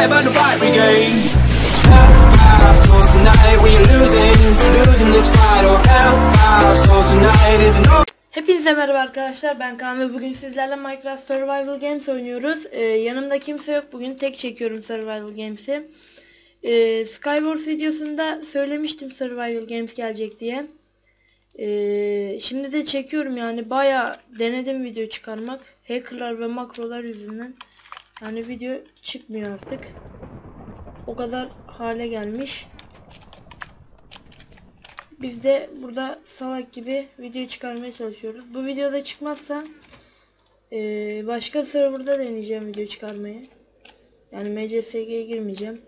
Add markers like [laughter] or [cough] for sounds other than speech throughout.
five and the fight brigade. Hellfire, so tonight we are losing, losing this fight. Oh, hellfire, so tonight is no. Hepinize merhaba arkadaşlar ben Kaan ve bugün sizlerle Minecraft Survival Games oynuyoruz. Ee, yanımda kimse yok bugün tek çekiyorum Survival Games'i. Ee, Skywars videosunda söylemiştim Survival Games gelecek diye. Ee, şimdi de çekiyorum yani baya denedim video çıkarmak. Hackerlar ve makrolar yüzünden. Yani video çıkmıyor artık. O kadar hale gelmiş. Biz de burada salak gibi video çıkarmaya çalışıyoruz. Bu videoda çıkmazsa eee, başka serverda deneyeceğim video çıkarmayı. Yani MCSG'ye girmeyeceğim.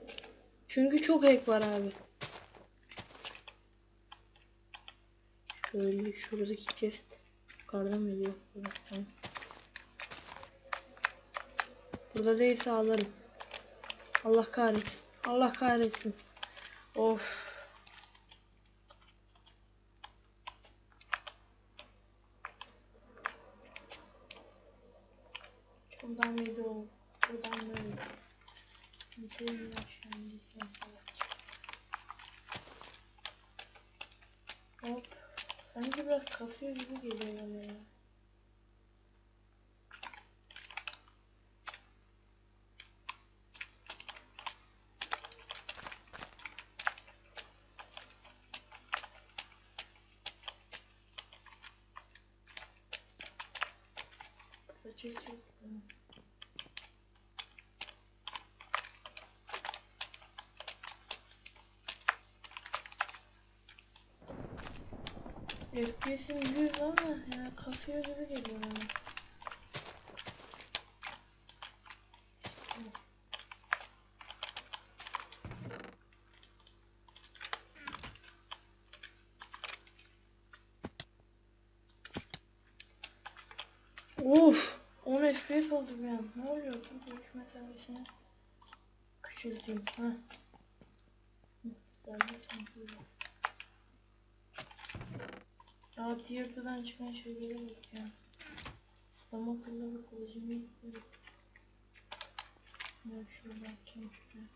Çünkü çok hack var abi. Şöyle şuradaki chest yukarıda mı diyor? Tamam. Burada değilse alırım. Allah kahretsin. Allah kahretsin. Of. Buradan mıydı o? Buradan böyle. Bütün indirsen Hop. Sanki biraz kasıyor gibi geliyor ya. Açısı yok. FPS'im 100 ama yani kasıyor gibi geliyor bana. Uf, 10 FPS oldu bir. Ne oluyor? Bu görüş mesafesini küçülteyim. Ha. Güzel bir Ya tier 2'dan çıkan şeylere bak ya. Tam akıllı bir kılıcımı yıkıyorum. Ne şöyle bakacağım şuraya.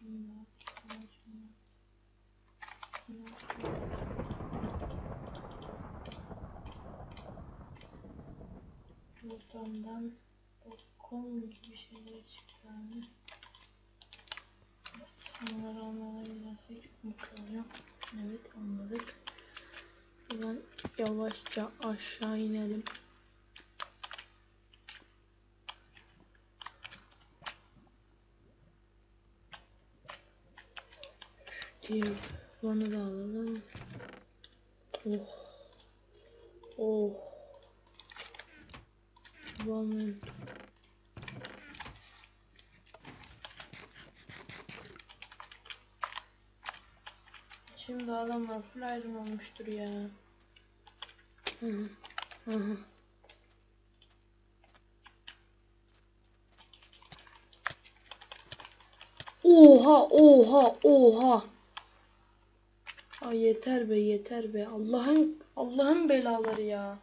Bunlar, bunlar, bunlar. Bunlar, bunlar. Buradan okul gibi şeyler çıktı abi. Evet, onları anlayabilirsek çok mutlu olacağım. Evet, anladık. Buradan yavaşça aşağı inelim. Şu diğer bunu da alalım. Oh. Oh. Woman. Şimdi adamlar full iron olmuştur ya. Hı hı. Hı hı. Oha oha oha. Ay yeter be yeter be. Allah'ın Allah'ın belaları ya.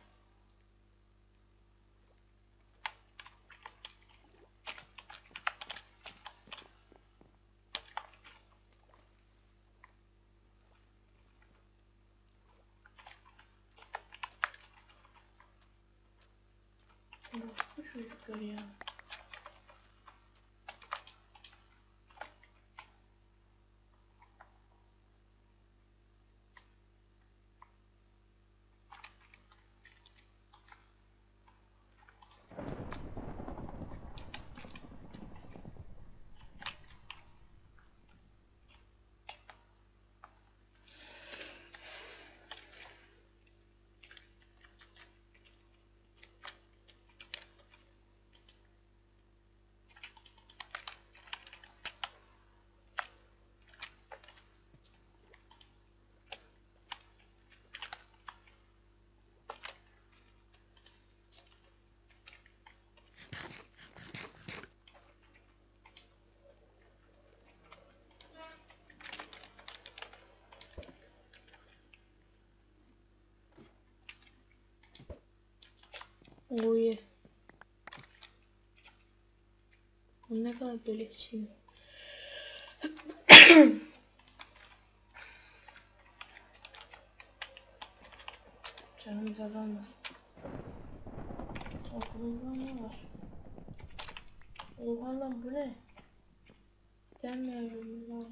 Bu çocuklar ya. Yeah. Bu ne kadar böyle şey. [coughs] Canımız azalmasın. Okulda ne var? Oha lan bu ne? Gelmiyorum lan.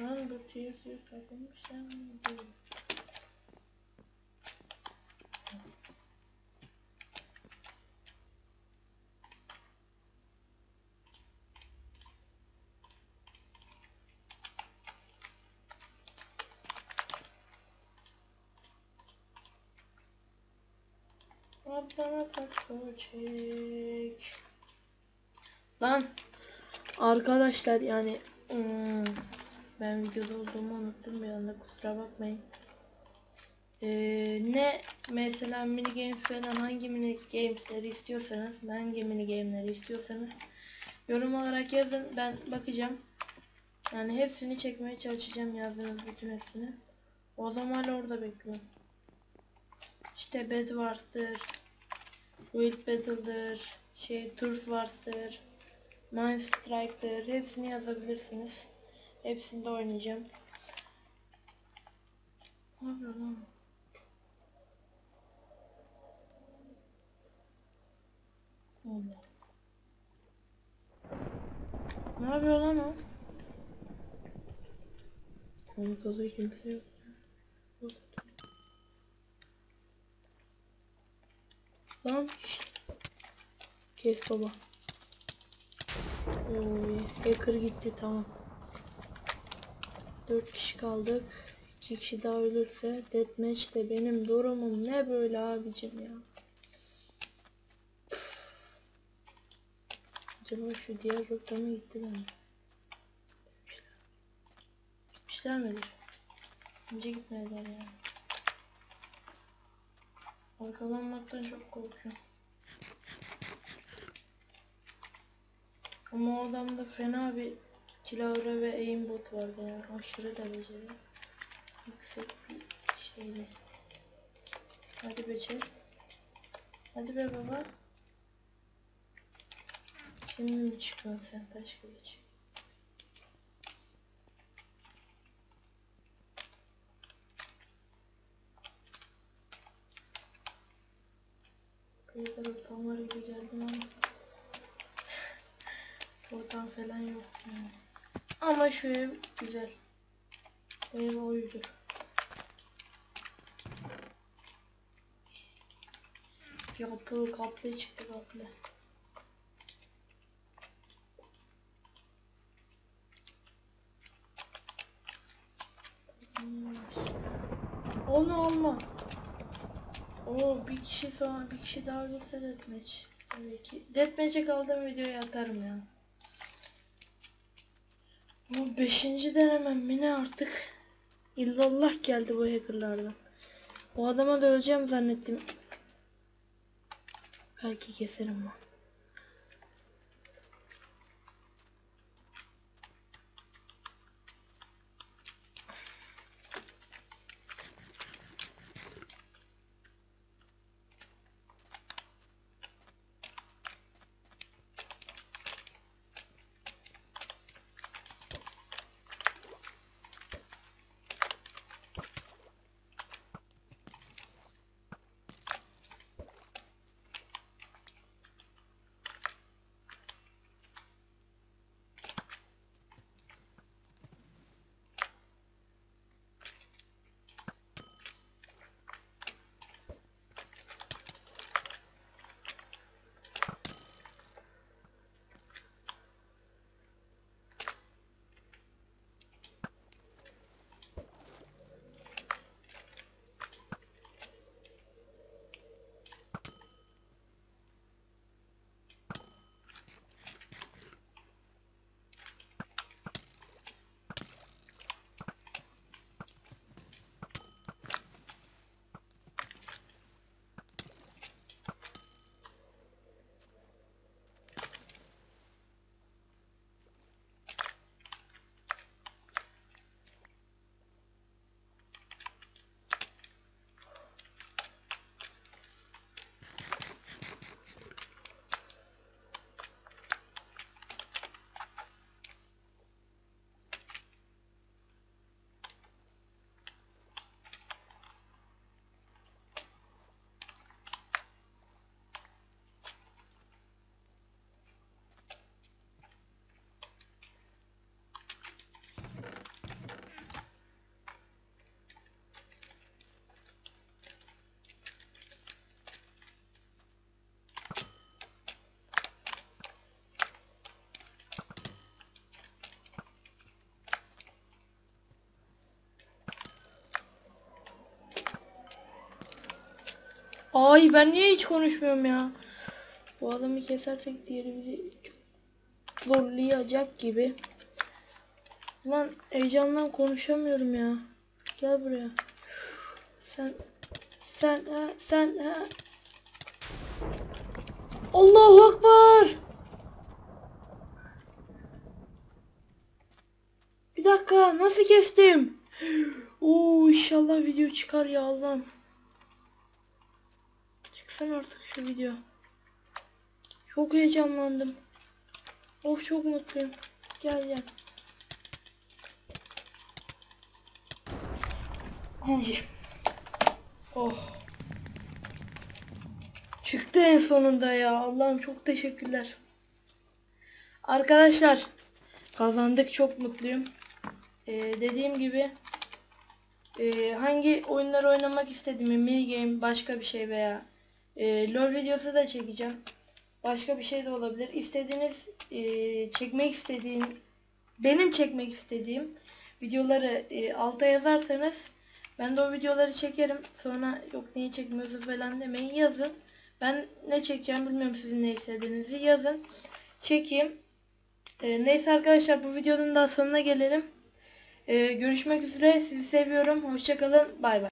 Lan bu tüyü tüyü takılmış ya. Değil. Sakso çek. Lan arkadaşlar yani hmm, ben videoda olduğumu unuttum bir anda kusura bakmayın. Ee, ne mesela mini games falan hangi mini gamesleri istiyorsanız hangi mini game'leri istiyorsanız yorum olarak yazın ben bakacağım. Yani hepsini çekmeye çalışacağım yazdığınız bütün hepsini. O adam orada bekliyor. İşte Bed Wars'tır. Wild Battle'dır. Şey Turf Wars'tır. Mind Strike'dır. Hepsini yazabilirsiniz. Hepsinde oynayacağım. Ne yapıyor lan? Ne yapıyor lan o? Ortada kimse yok. Lan. Kes baba. Oy, hacker gitti tamam. 4 kişi kaldık. 2 kişi daha ölürse deathmatch'te benim durumum ne böyle abicim ya. Üf. Acaba şu diğer rota mı gitti mi? Gitmişler midir? Önce gitmediler yani. Arkalanmaktan çok korkuyorum. Ama o adamda fena bir kilavra ve aimbot vardı yani aşırı derecede. Yüksek bir şeydi. Hadi be chest. Hadi be baba. Şimdi mi çıkıyorsun sen taş kılıç? Kıyıda rotam var gibi geldim ama [laughs] rotam falan yok yani. Ama şu ev güzel. Ev oydu. Kapı kaplı çıktı kaplı. Onu alma. Oo bir kişi sonra bir kişi daha ölürse deathmatch. Tabii ki. Deathmatch'e kaldığım videoyu atarım ya. Bu beşinci denemem mi ne artık? İllallah geldi bu hackerlardan. O adama da öleceğim zannettim. Belki keserim ben. Ay ben niye hiç konuşmuyorum ya? Bu adamı kesersek diğeri bizi çok zorlayacak gibi. Lan heyecandan konuşamıyorum ya. Gel buraya. Sen sen ha sen ha. Allahu Ekber. Bir dakika nasıl kestim? [gasps] Oo inşallah video çıkar ya Allah'ım. Çıksın artık şu video. Çok heyecanlandım. Of çok mutluyum. Gel gel. Cici. Oh. Çıktı en sonunda ya. Allah'ım çok teşekkürler. Arkadaşlar kazandık çok mutluyum. Ee, dediğim gibi e, hangi oyunlar oynamak istediğimi mini game başka bir şey veya e, LoL videosu da çekeceğim. Başka bir şey de olabilir. İstediğiniz e, çekmek istediğin benim çekmek istediğim videoları e, alta yazarsanız ben de o videoları çekerim. Sonra yok niye çekmiyorsun falan demeyin yazın. Ben ne çekeceğim bilmiyorum sizin ne istediğinizi yazın. Çekeyim. E, neyse arkadaşlar bu videonun daha sonuna gelelim. E, görüşmek üzere. Sizi seviyorum. Hoşçakalın. Bay bay.